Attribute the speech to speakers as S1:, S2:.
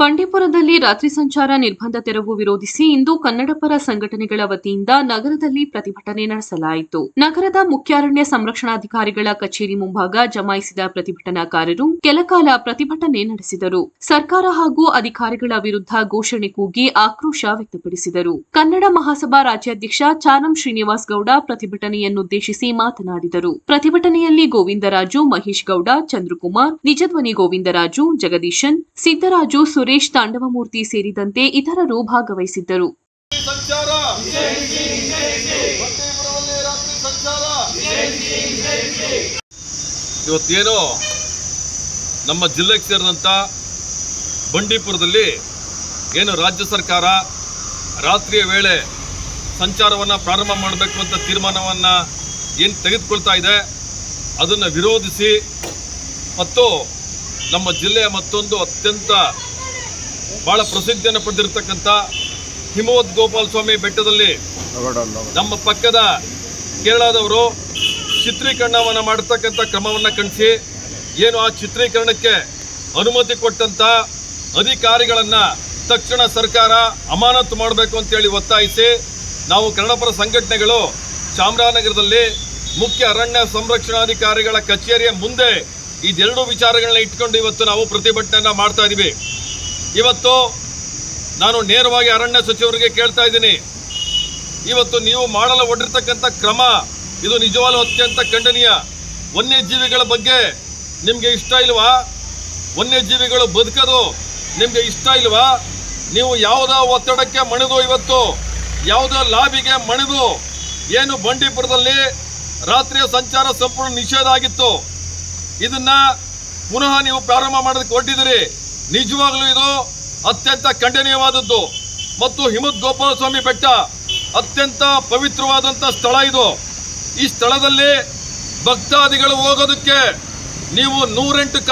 S1: ಬಂಡೀಪುರದಲ್ಲಿ ರಾತ್ರಿ ಸಂಚಾರ ನಿರ್ಬಂಧ ತೆರವು ವಿರೋಧಿಸಿ ಇಂದು ಕನ್ನಡಪರ ಸಂಘಟನೆಗಳ ವತಿಯಿಂದ ನಗರದಲ್ಲಿ ಪ್ರತಿಭಟನೆ ನಡೆಸಲಾಯಿತು. ನಗರದ ಮುಖ್ಯಾರಣ್ಯ ಸಂರಕ್ಷಣಾಧಿಕಾರಿಗಳ ಕಚೇರಿ ಮುಂಭಾಗ ಜಮಾಯಿಸಿದ ಪ್ರತಿಭಟನಾಕಾರರು ಕೆಲಕಾಲ ಪ್ರತಿಭಟನೆ ನಡೆಸಿದರು. ಸರ್ಕಾರ ಹಾಗೂ ಅಧಿಕಾರಿಗಳ ವಿರುದ್ಧ ಘೋಷಣೆ ಕೂಗಿ ಆಕ್ರೋಶ ವ್ಯಕ್ತಪಡಿಸಿದರು. ಕನ್ನಡ ಮಹಾಸಭಾ ರಾಜ್ಯಾಧ್ಯಕ್ಷ ಚಾನಂ ಶ್ರೀನಿವಾಸ್ ಗೌಡ ಪ್ರತಿಭಟನೆಯನ್ನುದ್ದೇಶಿಸಿ ಮಾತನಾಡಿದರು. ಪ್ರತಿಭಟನೆಯಲ್ಲಿ ಗೋವಿಂದರಾಜು, ಮಹೇಶ್ ಗೌಡ, ಚಂದ್ರಕುಮಾರ್, ನಿಜಧ್ವನಿ ಗೋವಿಂದರಾಜು, ಜಗದೀಶನ್, ಸಿದ್ದರಾಜು, ಸುರೇಶ್ ತಾಂಡವಮೂರ್ತಿ ಸೇರಿದಂತೆ ಇತರರು ಭಾಗವಹಿಸಿದ್ದರು.
S2: ಇವತ್ತೇನು ನಮ್ಮ ಜಿಲ್ಲೆಗೆ ಸೇರಿದಂಥ ಬಂಡೀಪುರದಲ್ಲಿ ಏನು ರಾಜ್ಯ ಸರ್ಕಾರ ರಾತ್ರಿಯ ವೇಳೆ ಸಂಚಾರವನ್ನು ಪ್ರಾರಂಭ ಮಾಡಬೇಕು ಅಂತ ತೀರ್ಮಾನವನ್ನು ಏನು ತೆಗೆದುಕೊಳ್ತಾ ಇದೆ, ಅದನ್ನು ವಿರೋಧಿಸಿ ಮತ್ತು ನಮ್ಮ ಜಿಲ್ಲೆಯ ಮತ್ತೊಂದು ಅತ್ಯಂತ ಭಾಳ ಪ್ರಸಿದ್ಧಿಯನ್ನು ಪಡೆದಿರತಕ್ಕಂಥ ಹಿಮವದ್ ಗೋಪಾಲ ಸ್ವಾಮಿ ಬೆಟ್ಟದಲ್ಲಿ ನಮ್ಮ ಪಕ್ಕದ ಕೇರಳದವರು ಚಿತ್ರೀಕರಣವನ್ನು ಮಾಡತಕ್ಕಂಥ ಕ್ರಮವನ್ನು ಕಣಿಸಿ, ಏನು ಆ ಚಿತ್ರೀಕರಣಕ್ಕೆ ಅನುಮತಿ ಕೊಟ್ಟಂತ ಅಧಿಕಾರಿಗಳನ್ನು ತಕ್ಷಣ ಸರ್ಕಾರ ಅಮಾನತು ಮಾಡಬೇಕು ಅಂತೇಳಿ ಒತ್ತಾಯಿಸಿ, ನಾವು ಕನ್ನಡಪರ ಸಂಘಟನೆಗಳು ಚಾಮರಾಜನಗರದಲ್ಲಿ ಮುಖ್ಯ ಅರಣ್ಯ ಸಂರಕ್ಷಣಾಧಿಕಾರಿಗಳ ಕಚೇರಿಯ ಮುಂದೆ ಇದೆರಡು ವಿಚಾರಗಳನ್ನ ಇಟ್ಕೊಂಡು ಇವತ್ತು ನಾವು ಪ್ರತಿಭಟನೆಯನ್ನ ಮಾಡ್ತಾ ಇದ್ದೀವಿ ಇವತ್ತು ನಾನು ನೇರವಾಗಿ ಅರಣ್ಯ ಸಚಿವರಿಗೆ ಕೇಳ್ತಾ ಇದ್ದೀನಿ. ಇವತ್ತು ನೀವು ಮಾಡಲು ಹೊರಟಿರ್ತಕ್ಕಂಥ ಕ್ರಮ, ಇದು ನಿಜವಾಗ್ಲೂ ಅತ್ಯಂತ ಖಂಡನೀಯ. ವನ್ಯಜೀವಿಗಳ ಬಗ್ಗೆ ನಿಮಗೆ ಇಷ್ಟ ಇಲ್ವಾ? ವನ್ಯಜೀವಿಗಳು ಬದುಕೋದು ನಿಮಗೆ ಇಷ್ಟ ಇಲ್ವಾ? ನೀವು ಯಾವುದೋ ಒತ್ತಡಕ್ಕೆ ಮಣಿದು ಇವತ್ತು, ಯಾವುದೋ ಲಾಭಿಗೆ ಮಣಿದು ಏನು ಬಂಡೀಪುರದಲ್ಲಿ ರಾತ್ರಿಯ ಸಂಚಾರ ಸಂಪೂರ್ಣ ನಿಷೇಧ ಆಗಿತ್ತು. ಇದನ್ನ ಪುನಃ ನೀವು ಪ್ರಾರಂಭ ಮಾಡೋದಕ್ಕೆ ಹೊರಟಿದ್ದೀರಿ ನಿಜವಾಗ್ಲೂ ಇದು ಅತ್ಯಂತ ಖಂಡನೀಯವಾದದ್ದು ಮತ್ತು ಹಿಮದ್ ಗೋಪಾಲ ಸ್ವಾಮಿ ಬೆಟ್ಟ ಅತ್ಯಂತ ಪವಿತ್ರವಾದಂಥ ಸ್ಥಳ ಇದು. ಈ ಸ್ಥಳದಲ್ಲಿ ಭಕ್ತಾದಿಗಳು ಹೋಗೋದಕ್ಕೆ ನೀವು ನೂರೆಂಟು ಕಾ